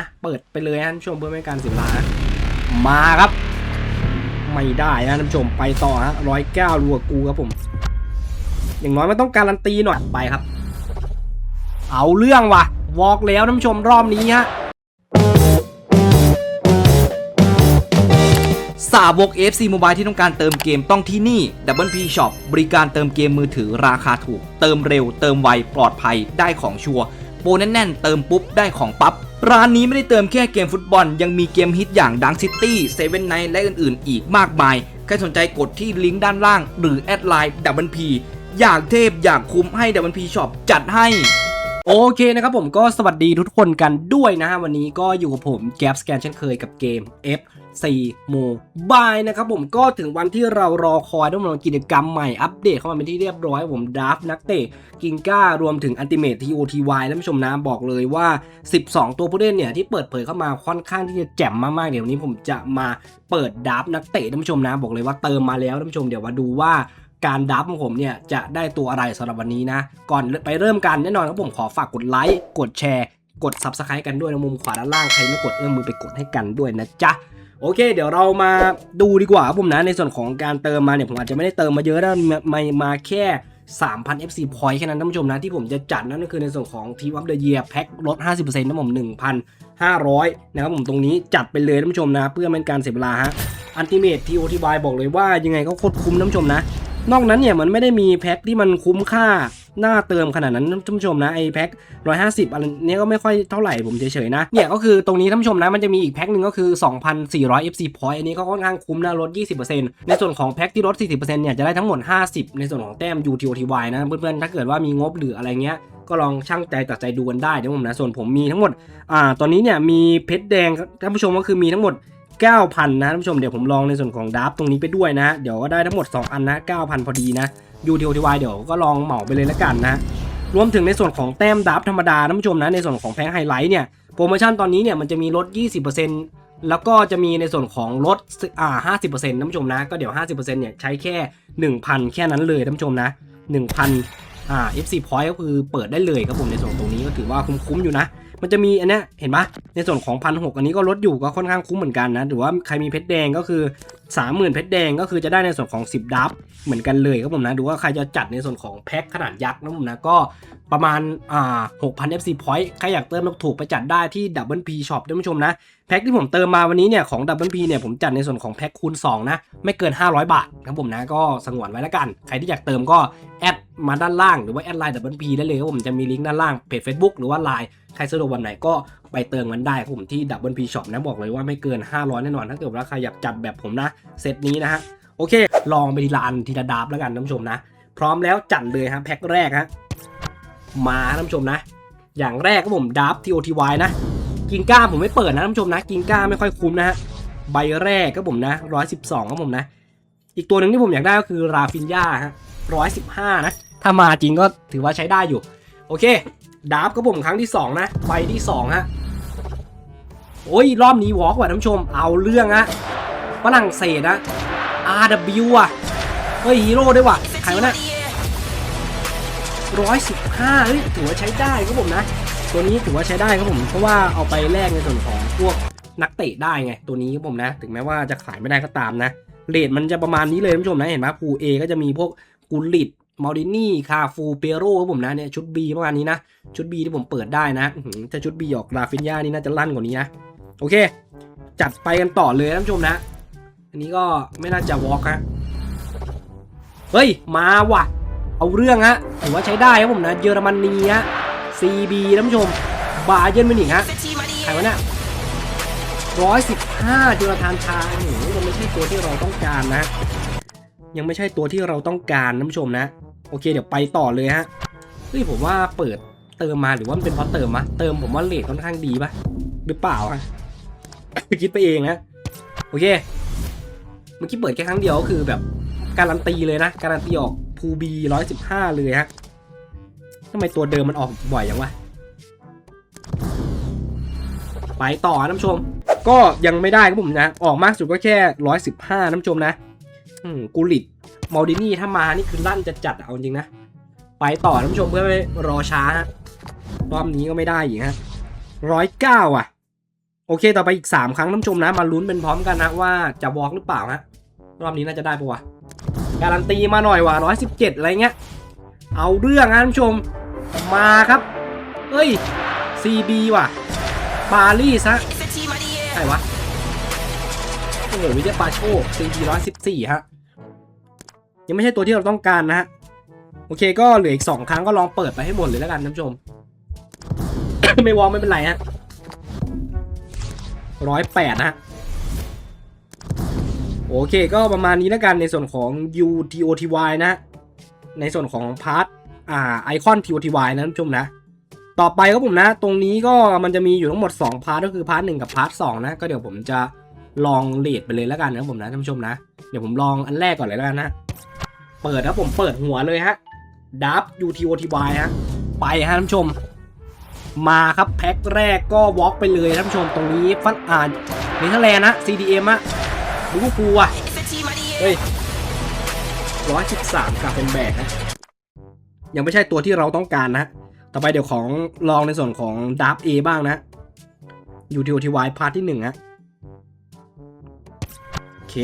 อะเปิดไปเลยนะท่านผู้ชมเพื่อไม่ให้การเสียเวลามาครับ ไม่ได้นะท่านผู้ชมไปต่อฮะร้อยเก้ารัวกูครับผม อย่างน้อยมันต้องการันตีหน่อยไปครับ เอาเรื่องว่ะวอกแล้วท่านผู้ชมรอบนี้ฮะสาวก FC Mobile ที่ต้องการเติมเกมต้องที่นี่ Double P Shop บริการเติมเกมมือถือราคาถูก เติมเร็ว เติมไว ปลอดภัย ได้ของชัวร์ โปรแน่น ๆ เติมปุ๊บ ได้ของปั๊บ ร้านนี้ไม่ได้เติมแค่เกมฟุตบอล ยังมีเกมฮิตอย่างดังซิตี้เซเว่นไนและอื่นๆ อีกมากมาย ใครสนใจกดที่ลิงก์ด้านล่าง หรือแอดไลน์ Double P อยากเทพอยากคุ้มให้ Double P Shop จัดให้ โอเคนะครับผมก็สวัสดีทุกคนกันด้วยนะฮะวันนี้ก็อยู่กับผมแก p สแกนเช่นเคยกับเกม F4 Mobile นะครับผมก็ถึงวันที่เรารอคอยต้องมากิจกรรมใหม่อัปเดตเข้ามาเป็นที่เรียบร้อยผมดราฟนักเตะกิงก้ารวมถึงอันติเมท TOTY ท่านผู้ชมนะบอกเลยว่า 12 ตัวผู้เล่นเนี่ยที่เปิดเผยเข้ามาค่อนข้างที่จะแจ่มมากๆเดี๋ยววันนี้ผมจะมาเปิดดราฟนักเตะท่านผู้ชมนะบอกเลยว่าเติมมาแล้วท่านผู้ชมเดี๋ยวมาดูว่า การดับของผมเนี่ยจะได้ตัวอะไรสำหรับวันนี้นะ ก่อนไปเริ่มกันแน่นอนครับผมขอฝากกดไลค์กดแชร์ กด Subscribe กันด้วยนะมุมขวาด้านล่างใครไม่กดเอื้อมมือไปกดให้กันด้วยนะจ๊ะโอเค เดี๋ยวเรามาดูดีกว่าครับผมนะในส่วนของการเติมมาเนี่ยผมอาจจะไม่ได้เติมมาเยอะนะมามามาแค่ 3,000 FC point แค่นั้นท่านผู้ชมนะที่ผมจะจัดนั่นก็คือในส่วนของ Team of the Year แพ็คลด 50%นะผม1,500 นะครับผมตรงนี้จัดไปเลยท่านผู้ชมนะ เพื่อเป็นการเสียเวลาฮะอันติเมท TOTY บอกเลยว่ายังไงก็โคตรคุ้มท่านผู้ชมนะ นอกนั้นเนี่ยมันไม่ได้มีแพ็คที่มันคุ้มค่าหน้าเติมขนาดนั้นท่านผู้ชมนะไอ้แพ็ค150อันเนี้ยก็ไม่ค่อยเท่าไหร่ผมเฉยๆนะเนี่ยก็คือตรงนี้ท่านผู้ชมนะมันจะมีอีกแพ็คหนึ่งก็คือ 2,400 FC point อันนี้ก็ค่อนข้างคุ้มนะลด 20%ในส่วนของแพ็คที่ลด 40%เนี่ยจะได้ทั้งหมด 50 ในส่วนของแต้ม UTOTY นะเพื่อนๆถ้าเกิดว่ามีงบหรืออะไรเงี้ยก็ลองช่างใจตัดใจดูกันได้นะผมนะส่วนผมมีทั้งหมดอ่าตอนนี้เนี่ยมีเพชรแดงท่านผู้ชมก็คือมีทั้งหมด 9,000 นะท่านผู้ชมเดี๋ยวผมลองในส่วนของดับตรงนี้ไปด้วยนะ เดี๋ยวก็ได้ทั้งหมด 2 อันนะ 9,000 พอดีนะ UTOTY เดี๋ยวก็ลองเหมาไปเลยละกันนะ รวมถึงในส่วนของแต้มดับธรรมดาท่านผู้ชมนะในส่วนของแพ็คไฮไลท์เนี่ยโปรโมชั่นตอนนี้เนี่ยมันจะมีลด 20%แล้วก็จะมีในส่วนของลดอ่า50%ท่านผู้ชมนะก็เดี๋ยว 50%เนี่ยใช้แค่ 1,000 แค่นั้นเลยท่านผู้ชมนะ1,000 อ่า F4 point ก็คือเปิดได้เลยครับผมในส่วนตรงนี้ก็ถือว่าคุ้มๆอยู่นะ มันจะมีอันเนี้ยเห็นปะในส่วนของพันหอันนี้ก็ลดอยู่ก็ค่อนข้างคุ้มเหมือนกันนะหรือว่าใครมีเพชรแดงก็คือ 30,000เพชรแดงก็คือจะได้ในส่วนของ 10 ดับ เหมือนกันเลยครับผมนะ ดูว่าใครจะจัดในส่วนของแพ็คขนาดยักษ์นะผมนะก็ประมาณอ่า6,000 FC point ใครอยากเติมถูกๆไปจัดได้ที่ Double P Shop ท่านผู้ชมนะ แพ็คที่ผมเติมมาวันนี้เนี่ยของ Double P เนี่ยผมจัดในส่วนของแพ็คคูณ 2 นะ ไม่เกิน 500 บาทครับผมนะ ก็สงวนไว้แล้วกัน ใครที่อยากเติมก็แอดมาด้านล่างหรือว่าแอดไลน์ Double P ได้เลยครับผมจะมีลิงก์ด้านล่างเพจ Facebook หรือว่าไลน์ ใครสะดวกวันไหนก็ไปเติมกันได้ผมที่ Double P Shop นะบอกเลยว่าไม่เกิน 500 แน่นอนถ้าเกิดว่าใครอยากจัดแบบผมนะเซตนี้นะฮะโอเค ลองไปทีละอันทีละดับแล้วกันท่านผู้ชมนะ พร้อมแล้วจัดเลยฮะแพ็คแรกฮะมาท่านผู้ชมนะ อย่างแรกครับผมดับ TOTY นะกิงก้าผมไม่เปิดนะท่านผู้ชมนะ กิงก้าไม่ค่อยคุ้มนะฮะใบแรกก็ผมนะร้อยสิบสองครับผมนะ อีกตัวหนึ่งที่ผมอยากได้ก็คือราฟินยาฮะร้อยสิบห้านะถ้ามาจริงก็ถือว่าใช้ได้อยู่ โอเค ดับก็ผมครั้งที่สองนะใบที่สองฮะโอ้ย รอบนี้วอล์กว่ะท่านผู้ชม เอาเรื่องฮะฝรั่งเศสนะ RW อะ เฮ้ย ฮีโร่ด้วยว่ะใครวะนี่ยร้อยสิบห้าเฮ้ยถือว่าใช้ได้ครับผมนะ ตัวนี้ถือว่าใช้ได้ครับผม เพราะว่าเอาไปแลกในส่วนของพวกนักเตะได้ไง ตัวนี้ครับผมนะ ถึงแม้ว่าจะขายไม่ได้ก็ตามนะเรทมันจะประมาณนี้เลยท่านผู้ชมนะ เห็นไหมพูเอก็จะมีพวกกุลิต มอรินี่ คาฟู เปโร่ครับผมนะเนี่ยชุด B ประมาณนี้นะ ชุด B ที่ผมเปิดได้นะถ้าชุด B ออกลาฟินยานี่น่าจะลั่นกว่านี้นะ โอเค จัดไปกันต่อเลยท่านผู้ชมนะ อันนี้ก็ไม่น่าจะวอล์กฮะเฮ้ย มาว่ะ เอาเรื่องฮะถือว่าใช้ได้ครับผมนะ เยอรมนีฮะ CB ท่านผู้ชม บาเยิร์นมินิกฮะใครวะเนี่ยร้อยสิบห้าจุลธานชาโอ้โหยังไม่ใช่ตัวที่เราต้องการนะยังไม่ใช่ตัวที่เราต้องการท่านผู้ชมนะ โอเคเดี๋ยวไปต่อเลยฮะเฮ้ยผมว่าเปิดเติมมาหรือว่ามันเป็นเพราะเติมมะเติมผมว่าเลทค่อนข้างดีปะหรือเปล่าฮะคิดไปเองนะโอเคเมื่อกี้เปิดแค่ครั้งเดียวก็คือแบบการันตีเลยนะ การันตีออกภูบีร้อยสิบห้าเลยฮะทำไมตัวเดิมมันออกบ่อยอย่างวะไปต่อนะท่านผู้ชม ก็ยังไม่ได้ครับผมนะ ออกมากสุดก็แค่ร้อยสิบห้าท่านผู้ชมนะ กูลิตมอลดินี่ถ้ามานี่คือลั่นจะจัดเอาจริงนะ ไปต่อท่านผู้ชมเพื่อไม่รอช้าฮะรอบนี้ก็ไม่ได้อีกฮะร้อยเก้าอะ โอเคต่อไปอีก3ครั้งท่านผู้ชมนะ มาลุ้นเป็นพร้อมกันนะว่าจะวอล์กหรือเปล่าฮะรอบนี้น่าจะได้ปะวะการันตีมาหน่อยว่ะ117อะไรเงี้ยเอาเรื่องนะท่านผู้ชมมาครับ เอ้ย CB ว่ะปารีสฮะใครวะ อ้โหวิเจปาโช CB 114 ฮะ ยังไม่ใช่ตัวที่เราต้องการนะฮะ โอเคก็เหลืออีก 2 ครั้งก็ลองเปิดไปให้หมดเลยแล้วกันท่านผู้ชม ไม่วอลไม่เป็นไรฮะร้อยแปดนะฮะ โอเคก็ประมาณนี้แล้วกันในส่วนของ UTOTY นะฮะในส่วนของพาร์ทอ่าไอคอน TOTY นะท่านผู้ชมนะต่อไปครับผมนะ ตรงนี้ก็มันจะมีอยู่ทั้งหมด 2 พาร์ทก็คือพาร์ทหนึ่งกับพาร์ทสองนะ ก็เดี๋ยวผมจะ ลองเลดไปเลยแล้วกันนะผมนะท่านผู้ชมนะ เดี๋ยวผมลองอันแรกก่อนเลยแล้วกันนะ เปิดครับผมเปิดหัวเลยฮะดับ UTOTY ฮะ ไปฮะท่านผู้ชม มาครับแพ็คแรกก็วอล์กไปเลยท่านผู้ชมตรงนี้ฟันอ่านเนเธอร์แลนด์นะ CDM อะลิเวอร์พูลอะเฮ้ยร้อยสิบสามกลับเป็นแบกนะยังไม่ใช่ตัวที่เราต้องการนะ ต่อไปเดี๋ยวของลองในส่วนของดับ A บ้างนะ UTOTY พาร์ทที่หนึ่งฮะ เค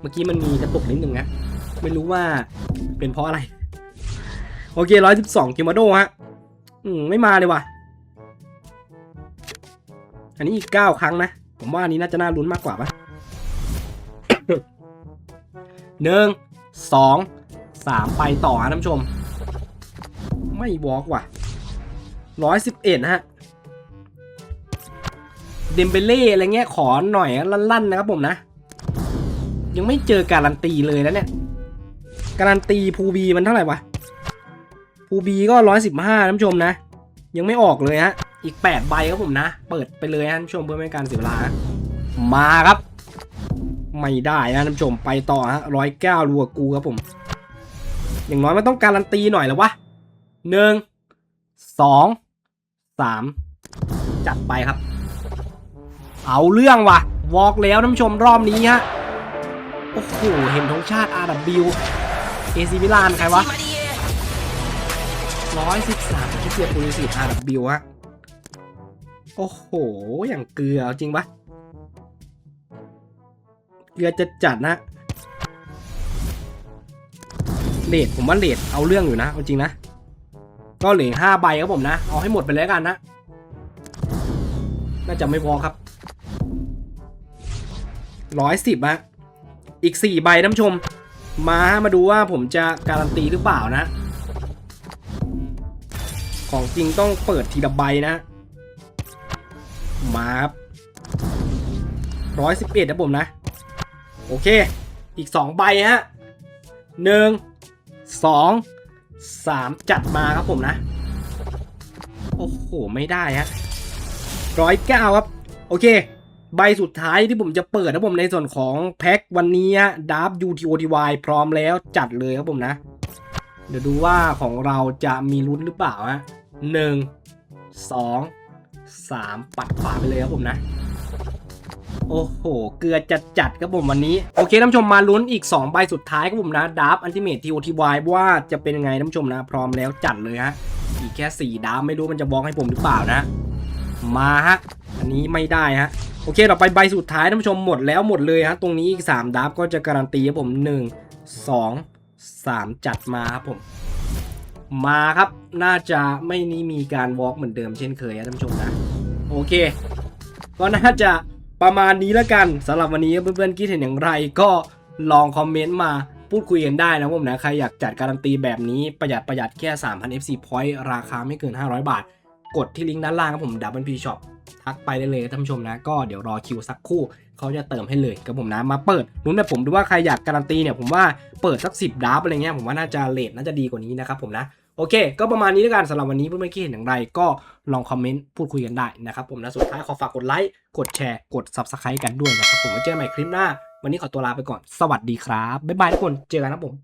เมื่อกี้มันมีกระตุกนิดหนึ่งนะไม่รู้ว่าเป็นเพราะอะไร โอเคร้อยสิบสองกิมาโดฮะอืมไม่มาเลยว่ะ อันนี้อีกเก้าครั้งนะ ผมว่าอันนี้น่าจะน่าลุ้นมากกว่าปะหนึ่งสองสามไปต่อฮะท่านผู้ชม ไม่วอล์กว่ะร้อยสิบเอ็ดฮะ เดมเบเล่อะไรเงี้ยขอหน่อยลั่นๆนะครับผมนะ ยังไม่เจอการันตีเลยแล้วเนี่ยการันตีภูบีมันเท่าไหร่วะภูบีก็ร้อยสิบห้าท่านผู้ชมนะ ยังไม่ออกเลยฮะอีกแปดใบครับผมนะ เปิดไปเลยฮะท่านผู้ชมเพื่อไม่การเสียเวลา มาครับ ไม่ได้นะท่านผู้ชมไปต่อฮะร้อยเก้ารัวกูครับผม อย่างน้อยมันต้องการันตีหน่อยแล้ววะหนึ่งสองสามจัดไปครับ เอาเรื่องว่ะวอล์กแล้วท่านผู้ชมรอบนี้ฮะ โอ้โห เห็นธงชาติ RW AC มิลานใครวะร้อยสิบสามที่เสียปูลิสิต RW ฮะ โอ้โห อย่างเกลือจริงปะเกลือจะจัดนะเลดผมว่าเลดเอาเรื่องอยู่นะจริงนะ ก็เหลือห้าใบครับผมนะ เอาให้หมดไปเลยแล้วกันนะ น่าจะไม่พอครับ ร้อยสิบฮะอีกสี่ใบท่านผู้ชม มามาดูว่าผมจะการันตีหรือเปล่านะ ของจริงต้องเปิดทีละใบนะ มาครับร้อยสิบเอ็ดนะผมนะ โอเค อีกสองใบฮะหนึ่งสองสามจัดมาครับผมนะ โอ้โห ไม่ได้ฮะร้อยเก้าครับ โอเค ใบสุดท้ายที่ผมจะเปิดนะผมในส่วนของแพ็ควันนี้ดับ UTOTY พร้อมแล้วจัดเลยครับผมนะ เดี๋ยวดูว่าของเราจะมีลุ้นหรือเปล่าฮะหนึ่งสองสามปัดขวาไปเลยครับผมนะ โอ้โห เกลือจัดจัดครับผมวันนี้ โอเคท่านผู้ชมมาลุ้นอีก 2 ใบสุดท้ายครับผมนะดับอันติเมททีโอทีวว่าจะเป็นยังไงท่านผู้ชมนะ พร้อมแล้วจัดเลยฮะอีกแค่4ดับไม่รู้มันจะบล็อกให้ผมหรือเปล่านะ มาฮะ อันนี้ไม่ได้ฮะ โอเคต่อไปใบสุดท้ายท่านผู้ชมหมดแล้วหมดเลยฮะตรงนี้อีก 3ดับก็จะการันตีครับผม 1 2 3 จัดมาครับผม มาครับน่าจะไม่นี่มีการวอล์กเหมือนเดิมเช่นเคยนะท่านผู้ชมนะ โอเค ก็น่าจะประมาณนี้แล้วกันสำหรับวันนี้เพื่อนๆคิดเห็นอย่างไรก็ลองคอมเมนต์มาพูดคุยกันได้นะผมนะใครอยากจัดการันตีแบบนี้ประหยัดประหยัดแค่ 3,000 FC point ราคาไม่เกิน 500 บาท กดที่ลิงก์ด้านล่างครับผมดับเบิลพีชอป ทักไปได้เลยท่านผู้ชมนะ ก็เดี๋ยวรอคิวสักคู่เขาจะเติมให้เลยกับผมนะมาเปิดลุ้นแบบผมดูว่าใครอยากการันตีเนี่ยผมว่าเปิดสัก 10ดับอะไรเงี้ยผมว่าน่าจะเลทน่าจะดีกว่านี้นะครับผมนะโอเค ก็ประมาณนี้แล้วกันสำหรับวันนี้เพื่อนๆคิดเห็นอย่างไร ก็ลองคอมเมนต์พูดคุยกันได้นะครับผมนะสุดท้ายขอฝากกดไลค์กดแชร์กด Subscribe กันด้วยนะครับผมไว้เจอกันใหม่คลิปหน้า วันนี้ขอตัวลาไปก่อนสวัสดีครับบ๊ายบายทุกคนเจอกันครับผม